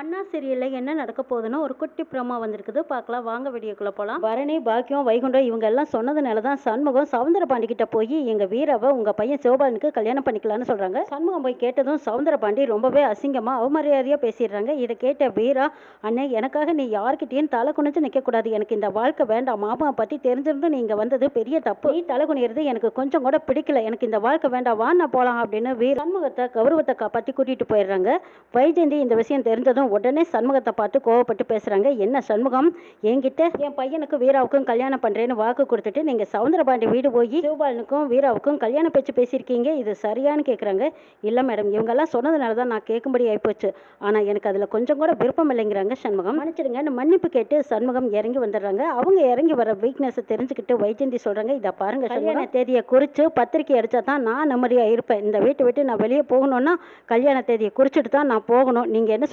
அண்ணா சீரியலில் என்ன நடக்க போகுதுன்னு ஒரு குட்டி பிரமா வந்திருக்குது. பார்க்கலாம். வாங்க வீடியோக்குள்ளே போகலாம் பரணி பாக்கியம் வைகுண்டம் இவங்க எல்லாம் சொன்னதுனால தான் சண்முகம் சவுந்தரபாண்டி கிட்ட போய் எங்கள் வீரவை உங்கள் பையன் சிவபாலனுக்கு கல்யாணம் பண்ணிக்கலாம்னு சொல்கிறாங்க சண்முகம் போய் கேட்டதும் சவுந்தரபாண்டி ரொம்பவே அசிங்கமாக அவமரியாதையாக பேசிடுறாங்க. இதை கேட்ட வீரா அண்ணே எனக்காக நீ யார்கிட்டயும் தலை குனிஞ்சு நிற்கக்கூடாது எனக்கு இந்த வாழ்க்கை வேண்டாம். மாமா பற்றி தெரிஞ்சிருந்து நீங்கள் வந்தது பெரிய தப்பு. நீ தலை குனிகிறது எனக்கு கொஞ்சம் கூட பிடிக்கல. எனக்கு இந்த வாழ்க்கை வேண்டாம். வா நான் போகலாம் அப்படின்னு வீர சண்முகத்தை கௌரவத்தை காப்பாற்றி கூட்டிகிட்டு போயிடுறாங்க. வைஜெயந்தி இந்த விஷயம் தெரிஞ்சதும் உடனே சண்முகத்தை பார்த்து கோவப்பட்டு பேசுறாங்க. என்ன சண்முகம்? என்கிட்ட என் பையனுக்கும் வீராவுக்கும் கல்யாணம் பண்றேன்னு வாக்கு கொடுத்துட்டு நீங்க சவுந்தரபாண்டி வீடு போய் சிவபாலனுக்கும் வீராவுக்கும் கல்யாண பேச்சு பேசியிருக்கீங்க. இது சரியான்னு கேட்குறாங்க இல்லை மேடம் இவங்கெல்லாம் சொன்னதுனால தான் நான் கேட்கும்படி ஆகிப்போச்சு ஆனா எனக்கு அதுல கொஞ்சம் கூட விருப்பம் இல்லைங்கிறாங்க சண்முகம். மன்னிச்சிடுங்க மன்னிப்பு கேட்டு சண்முகம் இறங்கி வந்துடுறாங்க. அவங்க இறங்கி வர வீக்னஸை தெரிஞ்சுக்கிட்டு வைஜந்தி சொல்றாங்க. இதை பாருங்க கல்யாண தேதியை குறித்து பத்திரிக்கை அடிச்சா தான் நான் நிம்மதியா இருப்பேன். இந்த வீட்டை விட்டு நான் வெளியே போகணும்னா கல்யாண தேதியை குறிச்சிட்டு தான் நான் போகணும். நீங்க என்ன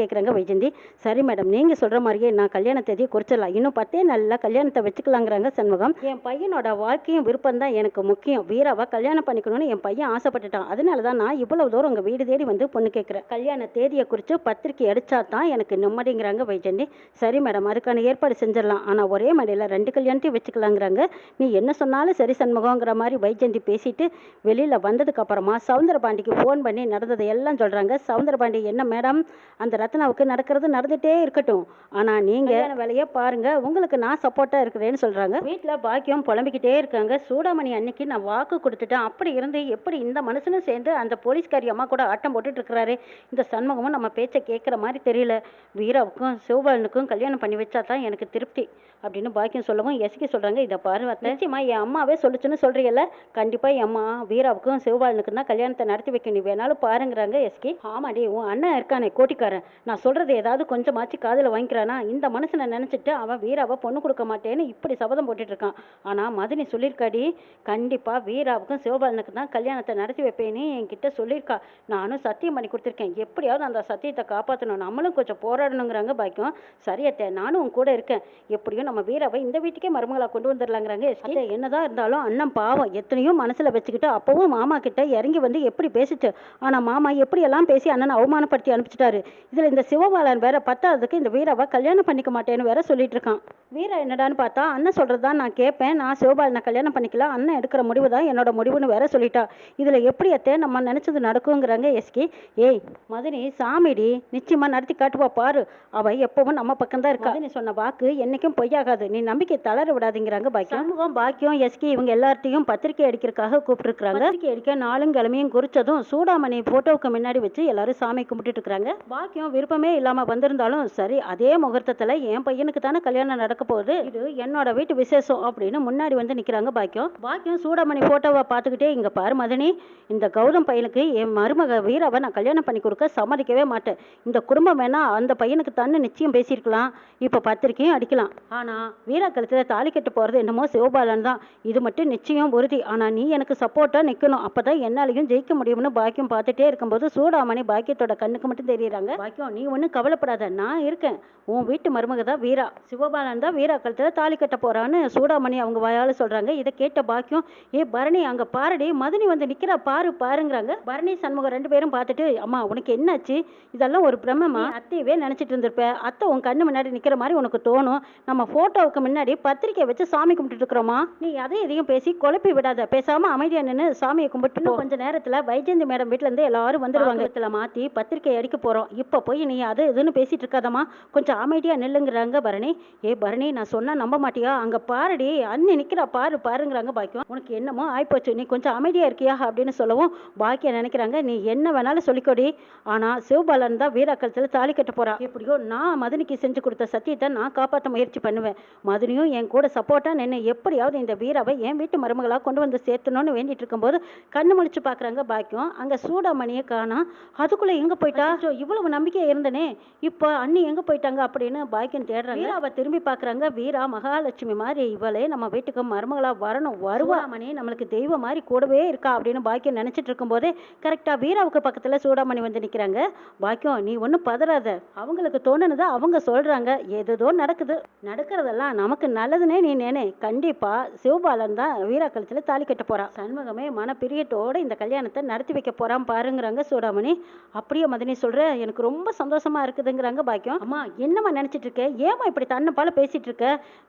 கேட்குறாங்க வைஜந்தி. சரி மேடம் நீங்கள் சொல்கிற மாதிரியே நான் கல்யாண தேதியை குறிச்சிடலாம். இன்னும் பத்தே நல்லா கல்யாணத்தை வச்சுக்கலாங்கிறாங்க சண்முகம். என் பையனோட வாழ்க்கையும் விருப்பம் தான் எனக்கு முக்கியம். வீராவை கல்யாணம் பண்ணிக்கணும்னு என் பையன் ஆசைப்பட்டுட்டான். அதனால தான் நான் இவ்வளவு தூரம் உங்கள் வீடு தேடி வந்து பொண்ணு கேட்குறேன் கல்யாண தேதியை குறித்து பத்திரிக்கை அடித்தா தான் எனக்கு நிம்மதிங்கிறாங்க வைஜந்தி. சரி மேடம் அதுக்கான ஏற்பாடு செஞ்சிடலாம். ஆனால் ஒரே மேடையில் ரெண்டு கல்யாணத்தையும் வச்சுக்கலாங்கிறாங்க. நீ என்ன சொன்னாலும் சரி சண்முகங்கிற மாதிரி வைஜந்தி பேசிட்டு வெளியில் வந்ததுக்கப்புறமா சவுந்தரபாண்டிக்கு ஃபோன் பண்ணி நடந்ததை எல்லாம் சொல்கிறாங்க சவுந்தரபாண்டி என்ன மேடம்? அந்த ரத்னாவுக்கு நடக்கிறது நடந்துட்டே இருக்கட்டும். ஆனா நீங்க வேலையை பாருங்க உங்களுக்கு நான் சப்போர்ட்டா இருக்கிறேன்னு சொல்றாங்க. வீட்டில் பாக்கியம் புலம்பிக்கிட்டே இருக்காங்க. சூடாமணி அன்னைக்கு நான் வாக்கு கொடுத்துட்டேன். அப்படி இருந்து எப்படி இந்த மனுஷனும் சேர்ந்து அந்த போலீஸ்காரி அம்மா கூட ஆட்டம் போட்டுட்டு இருக்கிறாரு? இந்த சண்முகமும் நம்ம பேச்சை கேட்குற மாதிரி தெரியல. வீராவுக்கும் சிவபாலனுக்கும் கல்யாணம் பண்ணி வச்சா தான் எனக்கு திருப்தி அப்படின்னு பாக்கியம் சொல்லவும் எஸ்கி சொல்றாங்க. இதை பாரு நிச்சயமா என் அம்மாவே சொல்லுச்சுன்னு சொல்றீங்கல்ல? கண்டிப்பா என் அம்மா வீராவுக்கும் சிவபாலனுக்கும் தான் கல்யாணத்தை நடத்தி வைக்க நீ வேணாலும் பாருங்கிறாங்க எஸ்கி. ஆமாடி உன் அண்ணன் இருக்கானே கோட்டிக்காரன். நான் சொல்றது ஏதாவது கொஞ்சமாச்சு காதுல வாங்கிக்கிறானா இந்த மனுஷனை நினைச்சிட்டு அவன் வீராவை பொண்ணு கொடுக்க மாட்டேன்னு இப்படி சபதம் போட்டுட்டு இருக்கான். ஆனா மதினி சொல்லியிருக்காடி கண்டிப்பா வீராவுக்கும் சிவபாலனுக்கு தான் கல்யாணத்தை நடத்தி வைப்பேன்னு என்கிட்ட சொல்லியிருக்கா. நானும் சத்தியம் பண்ணி கொடுத்துருக்கேன். எப்படியாவது அந்த சத்தியத்தை காப்பாற்றணும் நம்மளும் கொஞ்சம் போராடணுங்கிறாங்க பாக்கியம். சரியத்தை நானும் உன் கூட இருக்கேன். எப்படியும் நம்ம வீராவை இந்த வீட்டுக்கே மருமகளா கொண்டு வந்துடலாங்கிறாங்க. அத்தை, என்னதான் இருந்தாலும் அண்ணன் பாவம். எத்தனையோ மனசுல வச்சுக்கிட்டு அப்பவும் மாமா கிட்ட இறங்கி வந்து எப்படி பேசிச்சு? ஆனா மாமா எப்படி எல்லாம் பேசி அண்ணனை அவமானப்படுத்தி அனுப்பிச்சிட்டாரு? இதுல இந்த சிவபாலன் வேற பத்தாததுக்கு இந்த வீராவை கல்யாணம் பண்ணிக்க மாட்டேன்னு வேற சொல்லிட்டு இருக்கான் வீரா என்னடான்னு பார்த்தா அண்ணன் சொல்றதுதான் நான் கேட்பேன் நான் சிவபாலனை கல்யாணம் பண்ணிக்கலாம் அண்ணன் எடுக்கிற முடிவு தான் என்னோட முடிவுன்னு வேற சொல்லிட்டா. இதுல எப்படி அத்தை நம்ம நினைச்சது நடக்குங்கிறாங்க எஸ்கி. ஏய் மதினி சாமிடி நிச்சயமா நடத்தி காட்டுவா பாரு. அவ எப்பவும் நம்ம பக்கம் தான் இருக்கா. மதினி சொன்ன வாக்கு என்னைக்கும் பொய்யாகாது. நீ நம்பிக்கை தளர விடாதீங்கிறாங்க பாக்கியம். சண்முகம் பாக்கியம் எஸ்கி. இவங்க எல்லார்ட்டையும் பத்திரிக்கை அடிக்கிறதுக்காக கூப்பிட்டுருக்காங்க பத்திரிக்கை அடிக்க நாளும் கிழமையும் குறிச்சதும் சூடாமணி போட்டோவுக்கு முன்னாடி வச்சு எல்லாரும் சாமி கும்பிட்டுட்டு இருக்காங்க பாக்கியம் விருப்பமே இல்லாமல் வந்திருந்தாலும் சரி அதே முகூர்த்தத்தில் என் பையனுக்கு தானே கல்யாணம் நடக்க போகுது. இது என்னோட வீட்டு விசேஷம் அப்படின்னு முன்னாடி வந்து நிற்கிறாங்க பாக்கியம். பாக்கியம் சூடாமணி ஃபோட்டோவை பார்த்துக்கிட்டே இங்கே பாரு மதனி இந்த கௌதம் பையனுக்கு என் மருமக வீராவை நான் கல்யாணம் பண்ணி கொடுக்க சம்மதிக்கவே மாட்டேன். இந்த குடும்பம் வேணா அந்த பையனுக்கு தானே நிச்சயம் பேசியிருக்கலாம். இப்போ பத்திரிக்கையும் அடிக்கலாம். ஆனால் வீரா கழுத்தில் தாலி கட்டு போகிறது என்னமோ சிவபாலன் தான். இது மட்டும் நிச்சயம் உறுதி. ஆனால் நீ எனக்கு சப்போட்டா நிற்கணும் அப்போ தான் என்னாலையும் ஜெயிக்க முடியும்னு பாக்கியம் பார்த்துட்டே இருக்கும்போது சூடாமணி பாக்கியத்தோட கண்ணுக்கு மட்டும் தெரியுறாங்க. வரைக்கும் நீ ஒன்றும் கவலைப்படாத நான் இருக்கேன். உன் வீட்டு மருமக தான் வீரா. சிவபாலன் தான் வீரா கழுத்தில் தாலி கட்ட போகிறான்னு சூடாமணி அவங்க வாயால சொல்கிறாங்க இதை கேட்ட பாக்கியம் ஏ பரணி அங்கே பாருடி. மதுனி வந்து நிற்கிறா பாரு பாருங்கிறாங்க. பரணி சண்முகம் ரெண்டு பேரும் பார்த்துட்டு அம்மா உனக்கு என்னாச்சு? இதெல்லாம் ஒரு பிரம்மமா அத்தையவே நினச்சிட்டு இருந்திருப்ப. அத்தை உன் கண்ணு முன்னாடி நிற்கிற மாதிரி உனக்கு தோணும். நம்ம ஃபோட்டோவுக்கு முன்னாடி பத்திரிக்கை வச்சு சாமி கும்பிட்டுட்டு இருக்கிறோமா? நீ அதை எதையும் பேசி குழப்பி விடாத. பேசாமல் அமைதியாக நின்று சாமியை கும்பிட்டு கொஞ்சம் நேரத்தில் நேரத்துல வைஜெயந்தி மேடம் வீட்டிலேருந்து எல்லாரும் வந்துடுவாங்க இடத்துல மாற்றி பத்திரிக்கை அடிக்க போகிறோம் இப்போ போய் நீ அது இதுன்னு பேசிட்டு இருக்காதம்மா. கொஞ்சம் அமைதியாக நில்லுங்கிறாங்க பரணி. ஏ பரணி நான் சொன்னால் நம்ப மாட்டியா? அங்கே பாருடி அண்ணி நிற்கிறா பாரு பாருங்கிறாங்க பாக்கியம். உனக்கு என்னமோ ஆயிப்போச்சு நீ கொஞ்சம் அமைதியாக இருக்கியா அப்படின்னு சொல்லவும் பாக்கியம் நினைக்கிறாங்க. நீ என்ன வேணாலும் சொல்லிக்கொடி. ஆனால் சிவபாலன் தான் வீராக்கலத்தில் தாலி கட்ட போகிறா எப்படியோ நான் மதுனிக்கு செஞ்சு கொடுத்த சத்தியத்தை நான் காப்பாற்ற முயற்சி பண்ணுவேன். மதுனியும் என் கூட சப்போர்ட்டாக நின்று எப்படியாவது இந்த வீராவை என் வீட்டு மருமகளாக கொண்டு வந்து சேர்த்தணும்னு வேண்டிட்டு இருக்கும்போது கண்ணு முழிச்சு பார்க்குறாங்க பாக்கியம். அங்கே சூடாமணியை காணோம் அதுக்குள்ளே எங்கே போயிட்டா? இவ்வளவு நம்பிக்கை நம்பிக்கையா இருந்தனே. இப்போ அண்ணி எங்க போயிட்டாங்க அப்படின்னு பாக்கியம் தேடுறாங்க. வீராவை திரும்பி பாக்குறாங்க வீரா மகாலட்சுமி மாதிரி இவளே நம்ம வீட்டுக்கு மருமகளா வரணும். வருவாமணி நம்மளுக்கு தெய்வம் மாதிரி கூடவே இருக்கா அப்படின்னு பாக்கியம் நினைச்சிட்டு இருக்கும்போதே கரெக்டா வீராவுக்கு பக்கத்துல சூடாமணி வந்து நிக்கிறாங்க. பாக்கியம் நீ ஒன்றும் பதறாத. அவங்களுக்கு தோணுனதை அவங்க சொல்றாங்க. ஏதேதோ நடக்குது. நடக்கிறதெல்லாம் நமக்கு நல்லதுன்னே நீ நினை. கண்டிப்பா சிவபாலன் தான் வீரா கழுத்துல தாலி கட்ட போறான் சண்முகமே மன பிரியத்தோட இந்த கல்யாணத்தை நடத்தி வைக்க போறான் பாருங்கிறாங்க சூடாமணி. அப்படியே மதினி சொல்ற எனக்கு ரொம்ப ரொம்ப சந்தோஷமா இருக்குதுங்கிறாங்க பாக்கியம். அம்மா என்னம்மா நினைச்சிட்டு இருக்க ஏமா இப்படி தன்னை போல பேசிட்டு இருக்க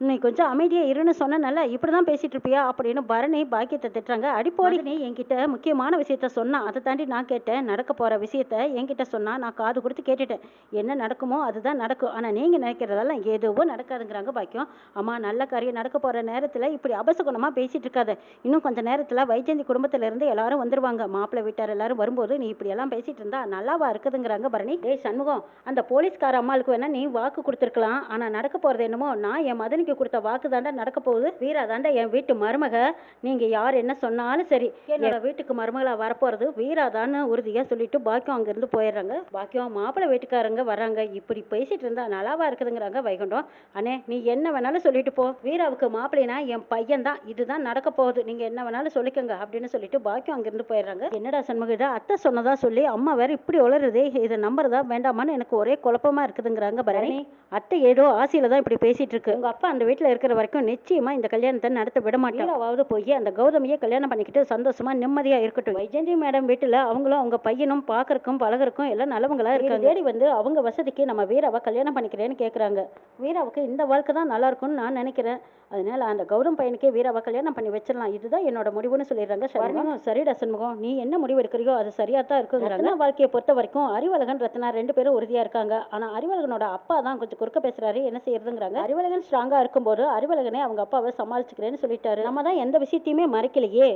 நீ கொஞ்சம் அமைதியா இருன்னு சொன்னனால இப்படிதான் பேசிட்டு இருப்பியா அப்படின்னு பரணி பாக்கியத்தை திட்டுறாங்க. அடிப்போடி நீ என்கிட்ட முக்கியமான விஷயத்த சொன்னா அதை தாண்டி நான் கேட்டேன். நடக்க போற விஷயத்த என்கிட்ட சொன்னா நான் காது கொடுத்து கேட்டுட்டேன். என்ன நடக்குமோ அதுதான் நடக்கும். ஆனா நீங்க நினைக்கிறதெல்லாம் எதுவும் நடக்காதுங்கிறாங்க பாக்கியம். அம்மா நல்ல காரியம் நடக்க போற நேரத்துல இப்படி அபசகுணமா பேசிட்டு இருக்காத இன்னும் கொஞ்ச நேரத்துல வைஜெயந்தி குடும்பத்துல இருந்து எல்லாரும் வந்துருவாங்க. மாப்பிள்ளை வீட்டார் எல்லாரும் வரும்போது நீ இப்படி எல்லாம் பேசிட்டு இருந்தா நல்லாவா இருக்குதுங்கிறாங்க பரணி. டேய் சண்முகம் அந்த போலீஸ்கார அம்மாளுக்கு வேணா நீ வாக்கு கொடுத்துருக்கலாம். ஆனா நடக்க போறது என்னமோ நான் என் மதனிக்கு கொடுத்த வாக்கு தாண்டா நடக்க போகுது. வீரா தாண்டா என் வீட்டு மருமக. நீங்க யார் என்ன சொன்னாலும் சரி. என்னோட வீட்டுக்கு மருமகளா வரப்போறது வீரா தான்னு உறுதியா சொல்லிட்டு பாக்கியம் அங்க இருந்து போயிடுறாங்க. பாக்கியம் மாப்பிள்ளை வீட்டுக்காரங்க வராங்க. இப்படி பேசிட்டு இருந்தா நல்லாவா இருக்குதுங்கிறாங்க வைகுண்டம். அண்ணே நீ என்ன வேணாலும் சொல்லிட்டு போ. வீராவுக்கு மாப்பிள்ளைனா என் பையன் தான் இதுதான் நடக்க போகுது. நீங்க என்ன வேணாலும் சொல்லிக்கோங்க அப்படின்னு சொல்லிட்டு பாக்கியம் அங்கிருந்து போயிடுறாங்க. என்னடா சண்முகிட்ட அத்தை சொன்னதா சொல்லி அம்மா வேற இப்படி உளருதே இதை நம்புறதா வேண்டாமான்னு எனக்கு ஒரே குழப்பமா இருக்குதுங்கிறாங்க பரணி. அத்தை ஏதோ ஆசையில தான் இப்படி பேசிட்டு இருக்கு. உங்க அப்பா அந்த வீட்டுல இருக்கிற வரைக்கும் நிச்சயமா இந்த கல்யாணத்தை நடத்த விட மாட்டேன் அவாவது போய் அந்த கௌதமியை கல்யாணம் பண்ணிக்கிட்டு சந்தோஷமா நிம்மதியா இருக்கட்டும். வைஜெயந்தி மேடம் வீட்டுல அவங்களும் அவங்க பையனும் பாக்குறக்கும் பழகுறக்கும் எல்லாம் நல்லவங்களா இருக்காங்க. தேடி வந்து அவங்க வசதிக்கு நம்ம வீராவை கல்யாணம் பண்ணிக்கிறேன்னு கேக்குறாங்க. வீராவுக்கு இந்த வாழ்க்கை தான் நல்லா இருக்கும்னு நான் நினைக்கிறேன். அதனால அந்த கௌதம் பையனுக்கே வீராவை கல்யாணம் பண்ணி வச்சிடலாம். இதுதான் என்னோட முடிவுன்னு சொல்லிடுறாங்க சரிடா சண்முகம். நீ என்ன முடிவு எடுக்கிறியோ அது சரியா தான் இருக்குங்கிறாங்க வாழ்க்கையை பொறுத்த வரைக்கும் அறிவழகன் ரத்னா ரெண்டு ரெண்டு பேரும் உறுதியா இருக்காங்க. ஆனா அறிவழகனோட அப்பா தான் கொஞ்சம் குறுக்க பேசுறாரு என்ன செய்யறதுங்கிறாங்க. அறிவழகன் ஸ்ட்ராங்கா இருக்கும்போது அறிவழகனே அவங்க அப்பாவை சமாளிச்சுக்கிறேன்னு சொல்லிட்டாரு. நம்ம தான் எந்த விஷயத்தையுமே மறைக்கலையே.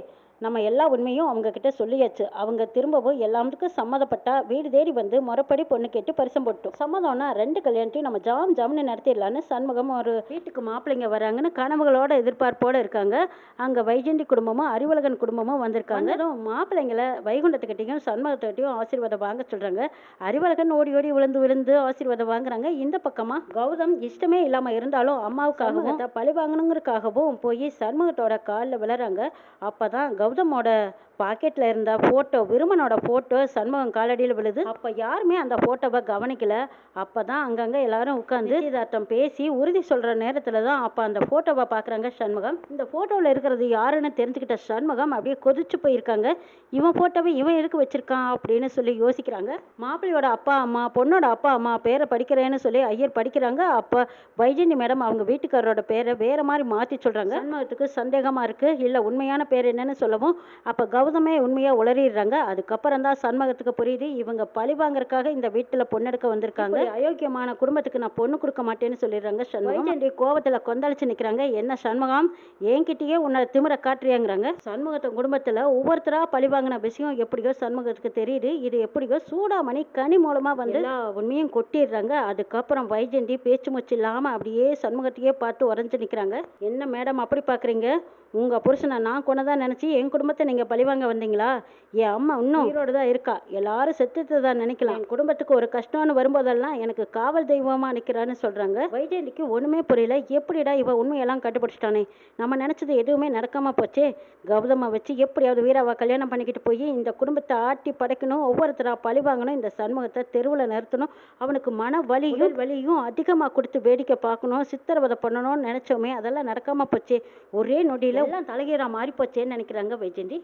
நம்ம எல்லா உண்மையும் அவங்க கிட்ட சொல்லியாச்சு. அவங்க திரும்பவும் எல்லாத்துக்கும் சம்மதப்பட்டா வீடு தேடி வந்து முறைப்படி பொண்ணு கேட்டு பரிசம் போட்டோம் சம்மதம்னா ரெண்டு கல்யாணத்தையும் நம்ம ஜாம் ஜாம்னு நடத்திடலான்னு சண்முகம் ஒரு வீட்டுக்கு மாப்பிள்ளைங்க வராங்கன்னு கனவுகளோட எதிர்பார்ப்போட இருக்காங்க. அங்க வைஜெயந்தி குடும்பமும் அறிவழகன் குடும்பமும் வந்திருக்காங்க. மாப்பிள்ளைங்களை வைகுண்டத்துக்கிட்டையும் சண்முகத்துக்கிட்டையும் ஆசீர்வாதம் வாங்க சொல்றாங்க. அறிவழகன் ஓடி ஓடி விழுந்து விழுந்து ஆசீர்வாதம் வாங்குறாங்க. இந்த பக்கமா கௌதம் இஷ்டமே இல்லாம இருந்தாலும் அம்மாவுக்காகவும் பழி வாங்கணுங்கிறதுக்காகவும் போய் சண்முகத்தோட காலில் விழுறாங்க. அப்பதான் கௌதமோட பாக்கெட்டில் இருந்த ஃபோட்டோ விருமனோட ஃபோட்டோ சண்முகம் காலடியில் விழுது. அப்போ யாருமே அந்த ஃபோட்டோவை கவனிக்கல. அப்பதான் அங்கங்கே எல்லாரும் உட்காந்து நிச்சயதார்த்தம் பேசி உறுதி சொல்கிற நேரத்தில் தான் அப்போ அந்த ஃபோட்டோவை பார்க்குறாங்க சண்முகம். இந்த ஃபோட்டோவில் இருக்கிறது யாருன்னு தெரிஞ்சுக்கிட்ட சண்முகம் அப்படியே கொதிச்சு போயிருக்காங்க. இவன் ஃபோட்டோவை இவன் எதுக்கு வச்சிருக்கான் அப்படின்னு சொல்லி யோசிக்கிறாங்க. மாப்பிள்ளையோட அப்பா அம்மா பொண்ணோட அப்பா அம்மா பேரை படிக்கிறேன்னு சொல்லி ஐயர் படிக்கிறாங்க. அப்போ வைஜெயந்தி மேடம் அவங்க வீட்டுக்காரரோட பேரை வேற மாதிரி மாற்றி சொல்கிறாங்க சண்முகத்துக்கு சந்தேகமாக இருக்குது இல்லை உண்மையான பேர் என்னன்னு சொல்லவும் அப்ப கௌதமே உண்மையா உளறிடுறாங்க. அதுக்கப்புறம் தான் சண்முகத்துக்கு புரியுது இவங்க பழி வாங்குறதுக்காக இந்த வீட்டுல பொண்ணெடுக்க வந்திருக்காங்க. அயோக்கியமான குடும்பத்துக்கு நான் பொண்ணு கொடுக்க மாட்டேன்னு சொல்லிடுறாங்க சண்முகம். கோவத்துல கொந்தளிச்சு நிக்கிறாங்க. என்ன சண்முகம்? என்கிட்டயே உன்னை திமிர காட்டுறியாங்கிறாங்க. சண்முகத்தின் குடும்பத்துல ஒவ்வொருத்தரா பழி வாங்கின விஷயம் எப்படியோ சண்முகத்துக்கு தெரியுது. இது எப்படியோ சூடாமணி கனி மூலமா வந்து உண்மையும் கொட்டிடுறாங்க. அதுக்கப்புறம் வைஜெயந்தி பேச்சு மூச்சு இல்லாம அப்படியே சண்முகத்தையே பார்த்து உறைஞ்சு நிக்கிறாங்க. என்ன மேடம் அப்படி பாக்குறீங்க? உங்கள் புருஷனை நான் கொன்னதாக நினச்சி என் குடும்பத்தை நீங்கள் பழிவாங்க வந்தீங்களா? என் அம்மா இன்னும் உயிரோடு தான் இருக்கா. எல்லாரும் செத்துட்டு தான் நினைக்கலாம். என் குடும்பத்துக்கு ஒரு கஷ்டம்னு வரும்போதெல்லாம் எனக்கு காவல் தெய்வமாக நிற்கிறான்னு சொல்கிறாங்க வைஜெயந்திக்கு ஒன்றுமே புரியல. எப்படிடா இவ உண்மையெல்லாம் கண்டுபிடிச்சிட்டானே? நம்ம நினச்சது எதுவுமே நடக்காமல் போச்சே? கௌதமை வச்சு எப்படியாவது வீராவை கல்யாணம் பண்ணிக்கிட்டு போய் இந்த குடும்பத்தை ஆட்டி படைக்கணும் ஒவ்வொருத்தராக பழி வாங்கணும் இந்த சண்முகத்தை தெருவில் நிறுத்தணும் அவனுக்கு மன வலியும் வலியும் அதிகமாக கொடுத்து வேடிக்கை பார்க்கணும் சித்திரவதை பண்ணணும்னு நினச்சோமே அதெல்லாம் நடக்காமல் போச்சே? ஒரே நொடியில் எல்லாம் தலைகீழா மாறி போச்சேன்னு நினைக்கிறாங்க வைஜெயந்தி